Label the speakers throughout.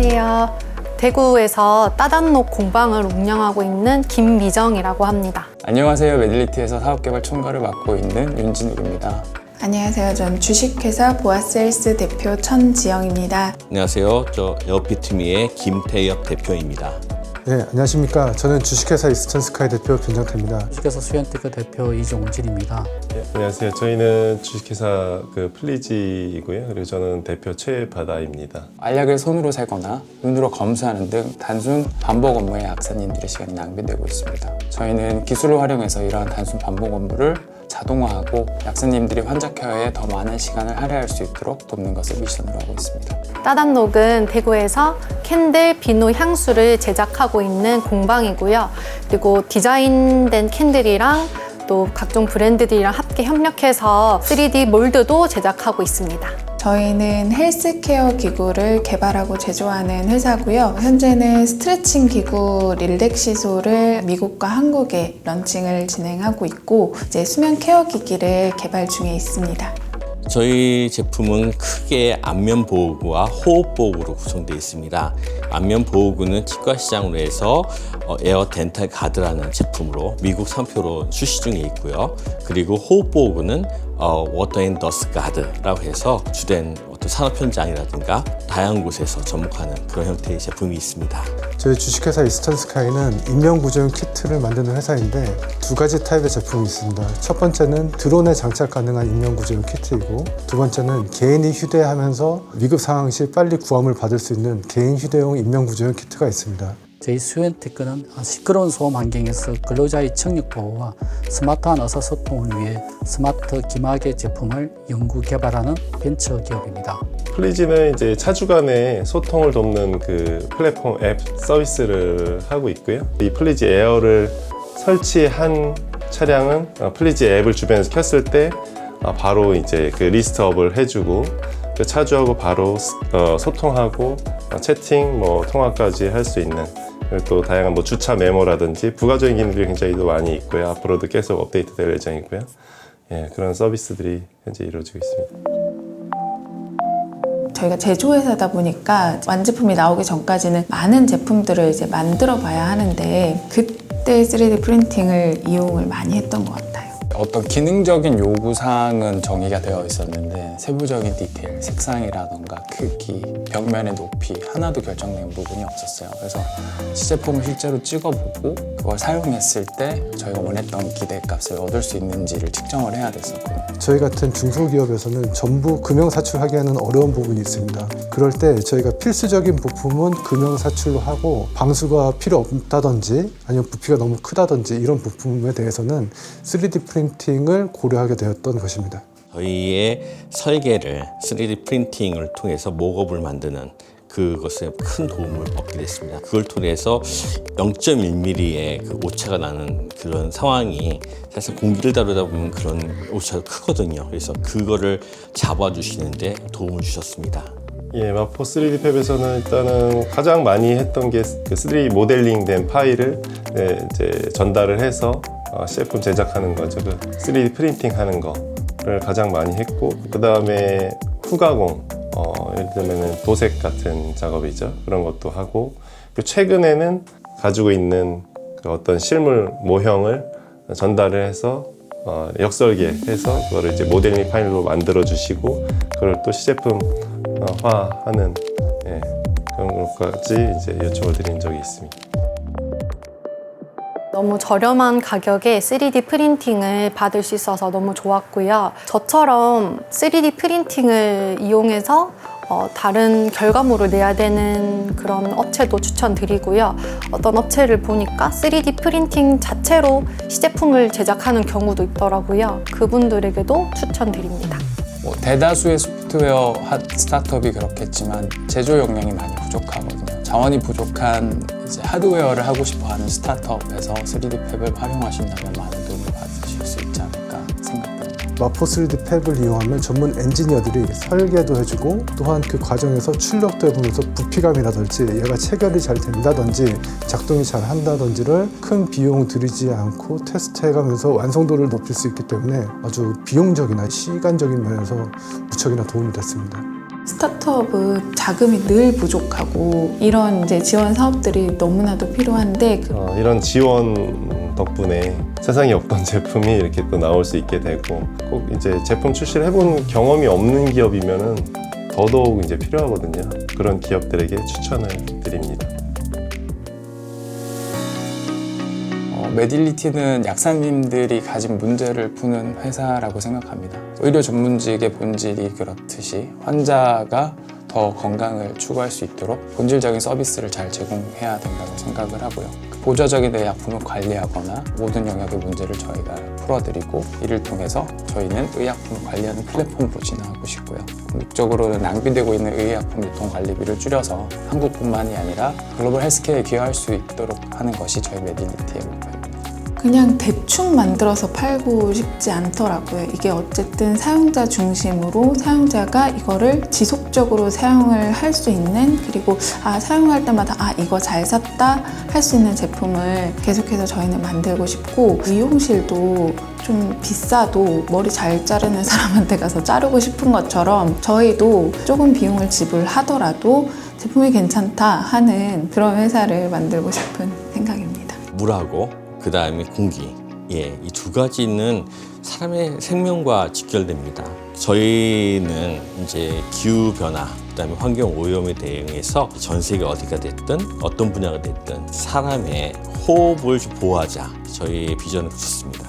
Speaker 1: 안녕하세요. 대구에서 따단록 공방을 운영하고 있는 김미정이라고 합니다.
Speaker 2: 안녕하세요. 메딜리티에서 사업개발 총괄을 맡고 있는 윤진욱입니다.
Speaker 3: 안녕하세요. 전 주식회사 보아셀스 대표 천지영입니다.
Speaker 4: 안녕하세요. 저 에어피트미의 김태엽 대표입니다.
Speaker 5: 네, 안녕하십니까. 저는 주식회사 이스턴스카이 대표 변정태입니다.
Speaker 6: 주식회사 수현테크 대표 이종진입니다.
Speaker 7: 네, 안녕하세요. 저희는 주식회사 그 플리지이고요. 그리고 저는 대표 최바다입니다.
Speaker 2: 알약을 손으로 세거나 눈으로 검수하는 등 단순 반복 업무에 약사님들의 시간이 낭비되고 있습니다. 저희는 기술을 활용해서 이러한 단순 반복 업무를 자동화하고 약사님들이 환자 케어에 더 많은 시간을 할애할 수 있도록 돕는 것을 미션으로 하고 있습니다.
Speaker 1: 따단록은 대구에서 캔들, 비누, 향수를 제작하고 있는 공방이고요. 그리고 디자인된 캔들이랑 또 각종 브랜드들이랑 함께 협력해서 3D 몰드도 제작하고 있습니다.
Speaker 3: 저희는 헬스케어 기구를 개발하고 제조하는 회사고요. 현재는 스트레칭 기구 릴렉시소를 미국과 한국에 런칭을 진행하고 있고 이제 수면 케어 기기를 개발 중에 있습니다.
Speaker 4: 저희 제품은 크게 안면 보호구와 호흡 보호구로 구성되어 있습니다. 안면 보호구는 치과 시장으로 해서 어, 에어 덴탈 가드라는 제품으로 미국 상표로 출시 중에 있고요. 그리고 호흡 보호구는 어, 워터 앤 더스 가드라고 해서 주된 산업 현장이라든가 다양한 곳에서 접목하는 그런 형태의 제품이 있습니다.
Speaker 5: 저희 주식회사 이스턴스카이는 인명구조용 키트를 만드는 회사인데 두 가지 타입의 제품이 있습니다. 첫 번째는 드론에 장착 가능한 인명구조용 키트이고 두 번째는 개인이 휴대하면서 위급 상황 시 빨리 구함을 받을 수 있는 개인 휴대용 인명구조용 키트가 있습니다.
Speaker 6: 저희 수현테크는 시끄러운 소음 환경에서 근로자의 청력 보호와 스마트한 의사소통을 위해 스마트 기마개 제품을 연구 개발하는 벤처 기업입니다.
Speaker 7: 플리지는 이제 차주 간의 소통을 돕는 그 플랫폼 앱 서비스를 하고 있고요. 이 플리지 에어를 설치한 차량은 어, 플리지 앱을 주변에서 켰을 때 어, 바로 이제 그 리스트업을 해주고 그 차주하고 바로 스- 어, 소통하고 어, 채팅, 뭐 통화까지 할 수 있는 또 다양한 뭐 주차 메모라든지 부가적인 기능들이 굉장히 또 많이 있고요. 앞으로도 계속 업데이트될 예정이고요. 예, 그런 서비스들이 현재 이루어지고 있습니다.
Speaker 3: 저희가 제조회사다 보니까 완제품이 나오기 전까지는 많은 제품들을 이제 만들어 봐야 하는데 그때 3D 프린팅을 이용을 많이 했던 것 같아요.
Speaker 2: 어떤 기능적인 요구사항은 정의가 되어 있었는데 세부적인 디테일, 색상이라던가 크기, 벽면의 높이 하나도 결정된 부분이 없었어요. 그래서 시제품을 실제로 찍어보고 그걸 사용했을 때 저희가 원했던 기대값을 얻을 수 있는지를 측정을 해야 됐었거든요.
Speaker 5: 저희 같은 중소기업에서는 전부 금형 사출하기에는 어려운 부분이 있습니다. 그럴 때 저희가 필수적인 부품은 금형 사출로 하고 방수가 필요 없다든지 아니면 부피가 너무 크다든지 이런 부품에 대해서는 3D 프린 팅을 고려하게 되었던 것입니다.
Speaker 4: 저희의 설계를 3D 프린팅을 통해서 목업을 만드는 그것에 큰 도움을 얻게 됐습니다. 그걸 통해서 0.1mm의 그 오차가 나는 그런 상황이 사실 공기를 다루다 보면 그런 오차가 크거든요. 그래서 그거를 잡아주시는데 도움을 주셨습니다.
Speaker 7: 예, 마포 3D 팹에서는 일단은 가장 많이 했던 게그 3D 모델링 된 파일을 네, 이제 전달을 해서 어, 제품 제작하는 거죠. 그 3D 프린팅 하는 거를 가장 많이 했고, 그 다음에 후가공, 어, 예를 들면 도색 같은 작업이죠. 그런 것도 하고, 그리고 최근에는 가지고 있는 그 어떤 실물 모형을 전달을 해서 어, 역설계해서 그거를 이제 모델링 파일로 만들어 주시고 그걸 또 시제품화하는 예, 그런 것까지 이제 요청을 드린 적이 있습니다.
Speaker 1: 너무 저렴한 가격에 3D 프린팅을 받을 수 있어서 너무 좋았고요. 저처럼 3D 프린팅을 이용해서 어, 다른 결과물을 내야 되는 그런 업체도 추천드리고요. 어떤 업체를 보니까 3D 프린팅 자체로 시제품을 제작하는 경우도 있더라고요. 그분들에게도 추천드립니다.
Speaker 2: 뭐 대다수의 소프트웨어 핫 스타트업이 그렇겠지만 제조 역량이 많이 부족하거든요. 자원이 부족한 이제 하드웨어를 하고 싶어 하는 스타트업에서 3D 팹을 활용하신다면 많은 도움을 받으실 수 있지 않을까 생각됩니다.
Speaker 5: 마포 3D 팹을 이용하면 전문 엔지니어들이 설계도 해주고 또한 그 과정에서 출력도 해보면서 부피감이라든지 얘가 체결이 잘 된다든지 작동이 잘 한다든지를 큰 비용 들이지 않고 테스트해가면서 완성도를 높일 수 있기 때문에 아주 비용적이나 시간적인 면에서 무척이나 도움이 됐습니다.
Speaker 3: 스타트업은 자금이 늘 부족하고 이런 이제 지원 사업들이 너무나도 필요한데 그
Speaker 7: 어, 이런 지원 덕분에 세상에 없던 제품이 이렇게 또 나올 수 있게 되고 꼭 이제 제품 출시를 해본 경험이 없는 기업이면은 더더욱 이제 필요하거든요. 그런 기업들에게 추천을 드립니다.
Speaker 2: 어, 메딜리티는 약사님들이 가진 문제를 푸는 회사라고 생각합니다. 의료 전문직의 본질이 그렇듯이 환자가 더 건강을 추구할 수 있도록 본질적인 서비스를 잘 제공해야 된다고 생각을 하고요. 그 보조적인 의약품을 관리하거나 모든 영역의 문제를 저희가 풀어드리고 이를 통해서 저희는 의약품을 관리하는 플랫폼으로 진화하고 싶고요. 궁극적으로는 낭비되고 있는 의약품 유통 관리비를 줄여서 한국뿐만이 아니라 글로벌 헬스케어에 기여할 수 있도록 하는 것이 저희 메딜리티의 목표입니다.
Speaker 3: 그냥 대충 만들어서 팔고 싶지 않더라고요. 이게 어쨌든 사용자 중심으로 사용자가 이거를 지속적으로 사용을 할 수 있는 그리고 아 사용할 때마다 아 이거 잘 샀다 할 수 있는 제품을 계속해서 저희는 만들고 싶고 미용실도 좀 비싸도 머리 잘 자르는 사람한테 가서 자르고 싶은 것처럼 저희도 조금 비용을 지불하더라도 제품이 괜찮다 하는 그런 회사를 만들고 싶은 생각입니다.
Speaker 4: 물하고 그 다음에 공기 예, 이 두 가지는 사람의 생명과 직결됩니다. 저희는 이제 기후 변화, 그다음에 환경 오염에 대응해서 전 세계 어디가 됐든 어떤 분야가 됐든 사람의 호흡을 보호하자. 저희 비전은 그렇습니다.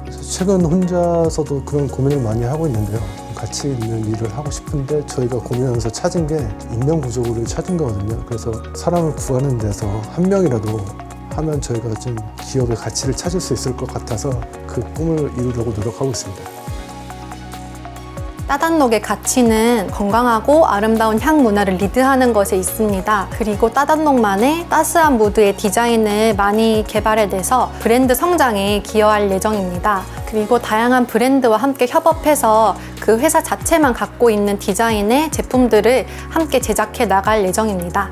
Speaker 5: 그래서 최근 혼자서도 그런 고민을 많이 하고 있는데요. 가치 있는 일을 하고 싶은데 저희가 고민하면서 찾은 게 인명 부족을 찾은 거거든요. 그래서 사람을 구하는 데서 한 명이라도 하면 저희가 좀 기업의 가치를 찾을 수 있을 것 같아서 그 꿈을 이루려고 노력하고 있습니다.
Speaker 1: 따단록의 가치는 건강하고 아름다운 향 문화를 리드하는 것에 있습니다. 그리고 따단록만의 따스한 무드의 디자인을 많이 개발해내서 브랜드 성장에 기여할 예정입니다. 그리고 다양한 브랜드와 함께 협업해서 그 회사 자체만 갖고 있는 디자인의 제품들을 함께 제작해 나갈 예정입니다.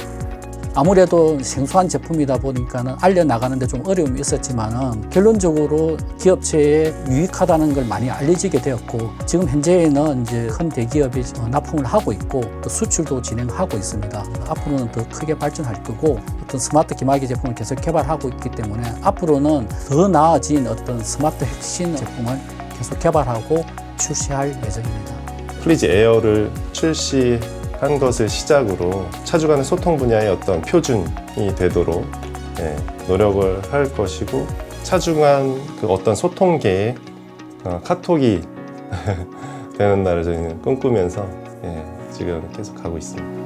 Speaker 6: 아무래도 생소한 제품이다 보니까는 알려 나가는데 좀 어려움이 있었지만은 결론적으로 기업체에 유익하다는 걸 많이 알려지게 되었고 지금 현재는 이제 큰 대기업이 어, 납품을 하고 있고 또 수출도 진행하고 있습니다. 앞으로는 더 크게 발전할 거고 어떤 스마트 기마개 제품을 계속 개발하고 있기 때문에 앞으로는 더 나아진 어떤 스마트 핵심 제품을 계속 개발하고 출시할 예정입니다.
Speaker 7: 플리즈 에어를 출시 한 것을 시작으로 차주 간의 소통 분야의 어떤 표준이 되도록 예, 노력을 할 것이고 차주 간 그 어떤 소통계의 어, 카톡이 되는 날을 저희는 꿈꾸면서 예, 지금 계속 가고 있습니다.